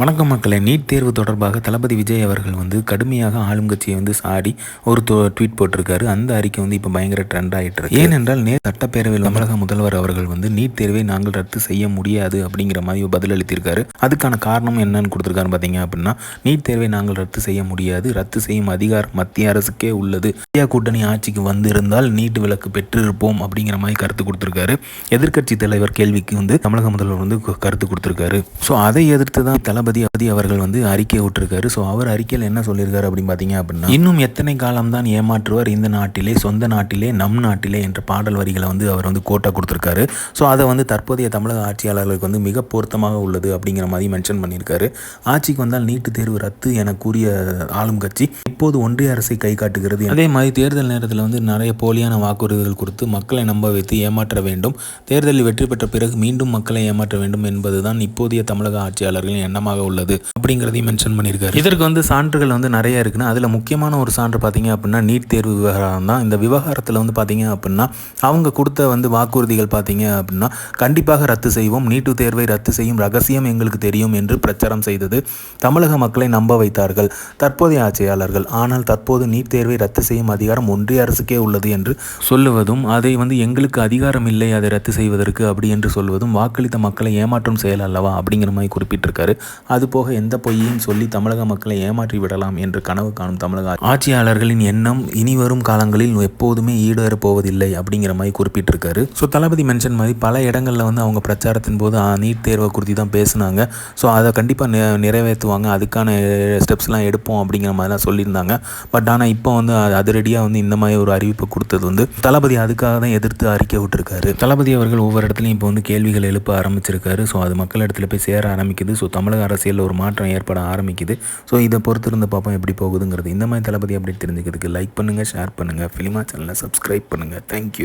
வணக்கம் மக்களை. நீட் தேர்வு தொடர்பாக தளபதி விஜய் அவர்கள் வந்து கடுமையாக ஆளும் கட்சியை வந்து சாடி ஒரு ட்வீட் போட்டிருக்காரு. அந்த அறிக்கை வந்து இப்போ பயங்கர ட்ரெண்ட் ஆகிட்டு இருக்கு. ஏனென்றால் நே சட்டப்பேரவையில் தமிழக முதல்வர் அவர்கள் வந்து நீட் தேர்வை நாங்கள் ரத்து செய்ய முடியாது அப்படிங்கிற மாதிரி பதிலளித்திருக்காரு அதுக்கான காரணம் என்னன்னு கொடுத்துருக்காரு பார்த்தீங்க அப்படின்னா நீட் தேர்வை நாங்கள் ரத்து செய்ய முடியாது. ரத்து செய்யும் அதிகாரம் மத்திய அரசுக்கே உள்ளது. இந்தியா கூட்டணி ஆட்சிக்கு வந்திருந்தால் நீட் விலக்கு பெற்றிருப்போம் அப்படிங்கிற மாதிரி கருத்து கொடுத்துருக்காரு. எதிர்க்கட்சி தலைவர் கேள்விக்கு வந்து தமிழக முதல்வர் வந்து கருத்து கொடுத்துருக்காரு. ஸோ அதை எதிர்த்து தான் தளபதி தளபதி அவர்கள் வந்து அறிக்கை விட்டுருக்காரு. ஸோ அவர் அறிக்கையில் என்ன சொல்லியிருக்காரு அப்படின்னு பார்த்தீங்க அப்படின்னா இன்னும் எத்தனை காலம் தான் ஏமாற்றுவார்? இந்த நாட்டிலே சொந்த நாட்டிலே நம் நாட்டிலே என்ற பாடல் வரிகளை வந்து அவர் வந்து கோட்டா கொடுத்துருக்காரு. ஸோ அதை வந்து தற்போதைய தமிழக ஆட்சியாளர்களுக்கு வந்து மிக பொருத்தமாக உள்ளது அப்படிங்கிற மாதிரி மென்ஷன் பண்ணியிருக்காரு. ஆட்சிக்கு வந்தால் நீட்டு தேர்வு ரத்து என கூறிய ஆளும் கட்சி இப்போது ஒன்றிய அரசை கை காட்டுகிறது. அதே மாதிரி தேர்தல் நேரத்தில் வந்து நிறைய போலியான வாக்குறுதிகள் கொடுத்து மக்களை நம்ப வைத்து ஏமாற்ற வேண்டும். தேர்தலில் வெற்றி பெற்ற பிறகு மீண்டும் மக்களை ஏமாற்ற வேண்டும் என்பதுதான் இப்போதைய தமிழக ஆட்சியாளர்களின் எண்ணமாக உள்ளது அப்படிங்கிறதையும் மென்ஷன் பண்ணியிருக்காரு. இதற்கு வந்து சான்றுகள் வந்து நிறைய இருக்குன்னா அதில் முக்கியமான ஒரு சான்று பார்த்தீங்க அப்படின்னா நீட் தேர்வு விவகாரம் தான். இந்த விவகாரத்தில் வந்து பார்த்தீங்க அப்படின்னா அவங்க கொடுத்த வந்து வாக்குறுதிகள் பார்த்தீங்க அப்படின்னா கண்டிப்பாக ரத்து செய்வோம். நீட்டு தேர்வை ரத்து செய்யும் ரகசியம் எங்களுக்கு தெரியும் என்று பிரச்சாரம் செய்தது தமிழக மக்களை நம்ப வைத்தார்கள் தற்போதைய ஆட்சியாளர்கள். ஆனால் தற்போது நீட் தேர்வை ரத்து செய்யும் அதிகாரம் ஒன்றிய அரசுக்கே உள்ளது என்று சொல்லுவதும் அதை வந்து எங்களுக்கு அதிகாரம் இல்லை அதை ரத்து செய்வதற்கு அப்படி என்று சொல்வதும் வாக்களித்த மக்களை ஏமாற்றும் செயல் அல்லவா அப்படிங்கிற மாதிரி குறிப்பிட்டிருக்காரு அதுபோக எந்த பொய்யையும் சொல்லி தமிழக மக்களை ஏமாற்றி விடலாம் என்று கனவு காணும் தமிழக ஆட்சியாளர்களின் எண்ணம் இனி வரும் காலங்களில் எப்போதுமே ஈடேற போவதில்லை அப்படிங்கிற மாதிரி குறிப்பிட்டிருக்காரு. ஸோ தளபதி மென்ஷன் மாதிரி பல இடங்களில் வந்து அவங்க பிரச்சாரத்தின் போது நீட் தேர்வை குறித்து தான் பேசினாங்க. ஸோ அதை கண்டிப்பாக நிறைவேற்றுவாங்க. அதுக்கான ஸ்டெப்ஸ்லாம் எடுப்போம் அப்படிங்கிற மாதிரிலாம் சொல்லியிருந்தாங்க. பட் ஆனால் இப்போ வந்து அதிரடியாக வந்து இந்த மாதிரி ஒரு அறிவிப்பை கொடுத்தது வந்து தளபதி அதுக்காக தான் எதிர்த்து அறிக்கை விட்டுருக்காரு. தளபதி அவர்கள் ஒவ்வொரு இடத்துலையும் இப்போ வந்து கேள்விகள் எழுப்ப ஆரம்பிச்சிருக்காரு. ஸோ அது மக்கள் இடத்துல போய் சேர ஆரம்பிக்குது. ஸோ தமிழக அரசியலில் ஒரு மாற்றம் ஏற்பட ஆரம்பிக்குது. ஸோ இதை பொறுத்திருந்து பார்ப்போம் எப்படி போகுதுங்கிறது. இந்த மாதிரி தளபதி அப்படி தெரிஞ்சுக்கிறதுக்கு லைக் பண்ணுங்கள் ஷேர் பண்ணுங்கள் ஃபிலிமா சேனலை சப்ஸ்கிரைப் பண்ணுங்கள் தேங்க்யூ